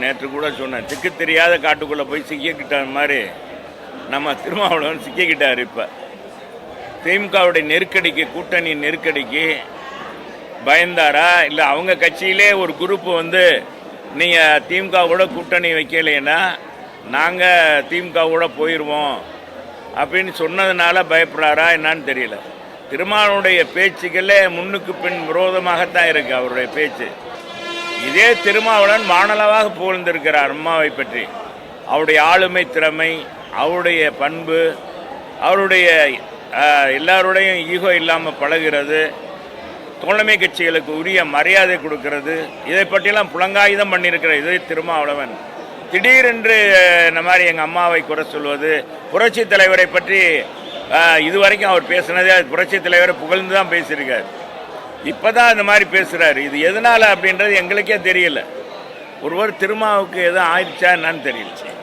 நேற்று கூட சொன்னேன் திக்கு தெரியாத காட்டுக்குள்ளே போய் சிக்கிக்கிட்ட மாதிரி. நம்ம திருமாவளவன் சிக்கிக்கிட்டார் இப்போ. திமுகவுடைய நெருக்கடிக்கு கூட்டணி நெருக்கடிக்கு பயந்தாரா? இல்லை அவங்க கட்சியிலே ஒரு குரூப் வந்து நீங்கள் திமுகவோட கூட்டணி வைக்கலைன்னா நாங்கள் திமுகவோட போயிடுவோம் அப்படின்னு சொன்னதுனால பயப்படுறாரா என்னன்னு தெரியல. திருமாவளுடைய பேச்சுக்களே முன்னுக்கு பின் விரோதமாகத்தான் இருக்குது அவருடைய பேச்சு. இதே திருமாவளவன் வானளவாக புகழ்ந்திருக்கிறார் அம்மாவை பற்றி. அவருடைய ஆளுமை திறமை அவருடைய பண்பு அவருடைய எல்லாருடையும் ஈகோ இல்லாமல் பழகிறது தோழமை கட்சிகளுக்கு உரிய மரியாதை கொடுக்கிறது இதை பற்றியெல்லாம் புலங்காயுதம் பண்ணியிருக்கிற இதே திருமாவளவன். திடீரென்று இந்த மாதிரி எங்கள் அம்மாவை குறை சொல்வது புரட்சி தலைவரை பற்றி இதுவரைக்கும் அவர் பேசினதே புரட்சி தலைவரை புகழ்ந்து தான் பேசியிருக்கார். இப்போ தான் இந்த மாதிரி பேசுகிறாரு இது எதனால் அப்படின்றது எங்களுக்கே தெரியல. ஒருவர் திருமாவுக்கு எதுவும் ஆயிடுச்சா என்னன்னு தெரியல.